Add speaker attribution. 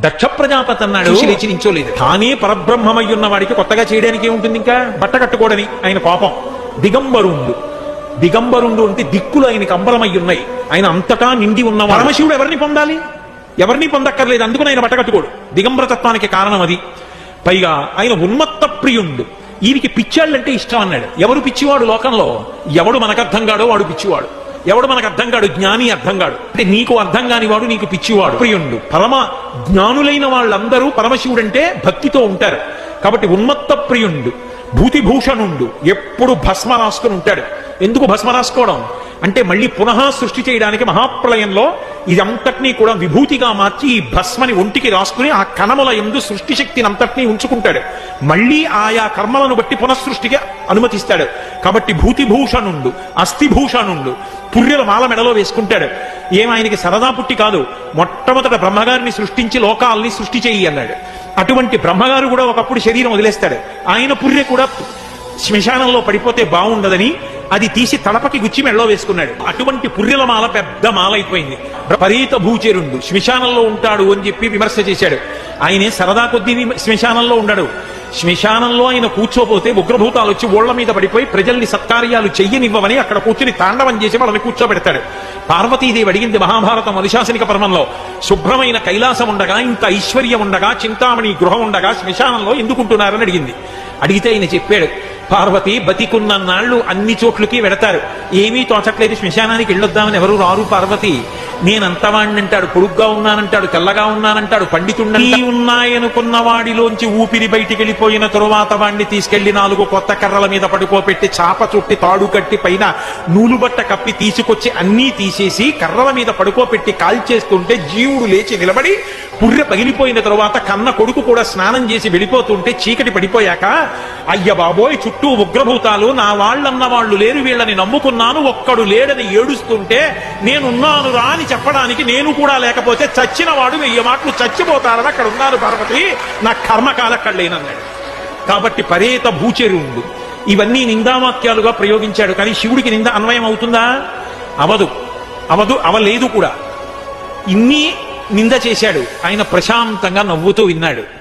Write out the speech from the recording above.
Speaker 1: దక్ష ప్రజాపతి అన్నాడు.
Speaker 2: నించోలేదు.
Speaker 1: తానే పరబ్రహ్మమై ఉన్న వాడికి కొత్తగా చేయడానికి ఏముంటుంది ఇంకా? బట్ట కట్టుకోడని ఆయన కోపం. దిగంబరుండు. దిగంబరుండు అంటే దిక్కులు ఆయనకి అంబరమై ఉన్నాయి ఆయన అంతటా నిండి ఉన్న పరమశివుడు ఎవరిని పొందాలి? ఎవరిని పొందక్కర్లేదు. అందుకని ఆయన బట్ట కట్టుకోడు. దిగంబరతత్వానికి కారణం అది. పైగా ఆయన ఉన్మత్త ప్రియుండు. ఈయనకి పిచ్చాళ్ళంటే ఇష్టం అన్నాడు. ఎవరు పిచ్చివాడు లోకంలో? ఎవడు మనకు అర్థం కాడో వాడు పిచ్చివాడు. ఎవడు మనకు అర్థం కాడు? జ్ఞాని అర్థం కాడు. అంటే నీకు అర్థం కాని వాడు నీకు పిచ్చివాడు. ప్రియుండు. పరమ జ్ఞానులైన వాళ్ళందరూ పరమశివుడంటే భక్తితో ఉంటారు. కాబట్టి ఉన్మత్త ప్రియుండు. భూతిభూషణుండు. ఎప్పుడు భస్మ రాసుకుని ఉంటాడు. ఎందుకు భస్మ రాసుకోవడం అంటే మళ్ళీ పునః సృష్టి చేయడానికి మహాప్రలయంలో ఇదంతటినీ కూడా విభూతిగా మార్చి ఈ భస్మని ఒంటికి రాసుకుని ఆ కణముల ఎందు సృష్టి శక్తిని అంతటినీ ఉంచుకుంటాడు. మళ్ళీ ఆయా కర్మలను బట్టి పునఃసృష్టికి అనుమతిస్తాడు. కాబట్టి భూతిభూషణుండు అస్థిభూషణుండు పుర్రెల మాల మెడలో వేసుకుంటాడు. ఏం ఆయనకి సరదా పుట్టి కాదు మొట్టమొదట బ్రహ్మగారిని సృష్టించి లోకాల్ని సృష్టి చేయి అన్నాడు. అటువంటి బ్రహ్మగారు కూడా ఒకప్పుడు శరీరం వదిలేస్తాడు. ఆయన పుర్రె కూడా శ్మశానంలో పడిపోతే బాగుండదని అది తీసి తడపకి గుచ్చి మెళ్ళో వేసుకున్నాడు. అటువంటి పుర్రెల మాల పెద్ద మాల అయిపోయింది పరీత భూచేరుండు. శ్మశానంలో ఉంటాడు అని చెప్పి విమర్శ చేశాడు. ఆయనే సరదా కొద్దీ శ్మశానంలో ఉండడు. శ్మశానంలో ఆయన కూర్చోపోతే ఉగ్రభూతాలు వచ్చి ఓళ్ళ మీద పడిపోయి ప్రజల్ని సత్కార్యాలు చెయ్యనివ్వమని అక్కడ కూర్చుని తాండవం చేసి వాళ్ళని కూర్చోబెడతాడు. పార్వతీదేవి అడిగింది మహాభారతం అనుశాసనిక పర్వంలో శుభ్రమైన కైలాసం ఉండగా ఇంత ఐశ్వర్యం ఉండగా చింతామణి గృహం ఉండగా శ్మశానంలో ఎందుకుంటున్నారని అడిగింది. అడిగితే ఆయన చెప్పాడు పార్వతి బతికున్న నాళ్ళు అన్ని చోట్లకి వెడతారు. ఏమీ తోచట్లేదు. శ్మశానానికి వెళ్ళొద్దామని ఎవరు రారు పార్వతి. నేనంతవాణ్ణంటాడు పొడుగ్గా ఉన్నానంటాడు. తెల్లగా ఉన్నానంటాడు. పండితుండీ ఉన్నాయనుకున్న వాడిలోంచి ఊపిరి బయటికి వెళ్ళిపోయిన తరువాత వాణ్ణి తీసుకెళ్ళి నాలుగు కొత్త కర్రల మీద పడుకోపెట్టి చాప చుట్టి తాడు కట్టి పైన నూలుబట్ట కప్పి తీసుకొచ్చి అన్నీ తీసేసి కర్రల మీద పడుకోపెట్టి కాల్చేస్తుంటే జీవుడు లేచి నిలబడి పుర్రె పగిలిపోయిన తరువాత కన్న కొడుకు కూడా స్నానం చేసి వెళ్ళిపోతుంటే చీకటి పడిపోయాక అయ్య బాబోయ్ చుట్టూ ఉగ్రభూతాలు నా వాళ్ళన్న వాళ్ళు లేరు వీళ్ళని నమ్ముకున్నాను ఒక్కడు లేడని ఏడుస్తుంటే నేనున్నాను రా అని చెప్పడానికి నేను కూడా లేకపోతే చచ్చిన వాడు వెయ్యి మాటలు చచ్చిపోతారని అక్కడ ఉన్నారు పార్వతి. నా కర్మకాల అక్కడ లేనన్నాడు కాబట్టి పరేత భూచెరుండు ఇవన్నీ నిందావాక్యాలుగా ప్రయోగించాడు. కానీ శివుడికి నింద అన్వయం అవుతుందా? అవదు. అవదు అవలేదు కూడా. ఇన్ని నింద చేశాడు. ఆయన ప్రశాంతంగా నవ్వుతూ విన్నాడు.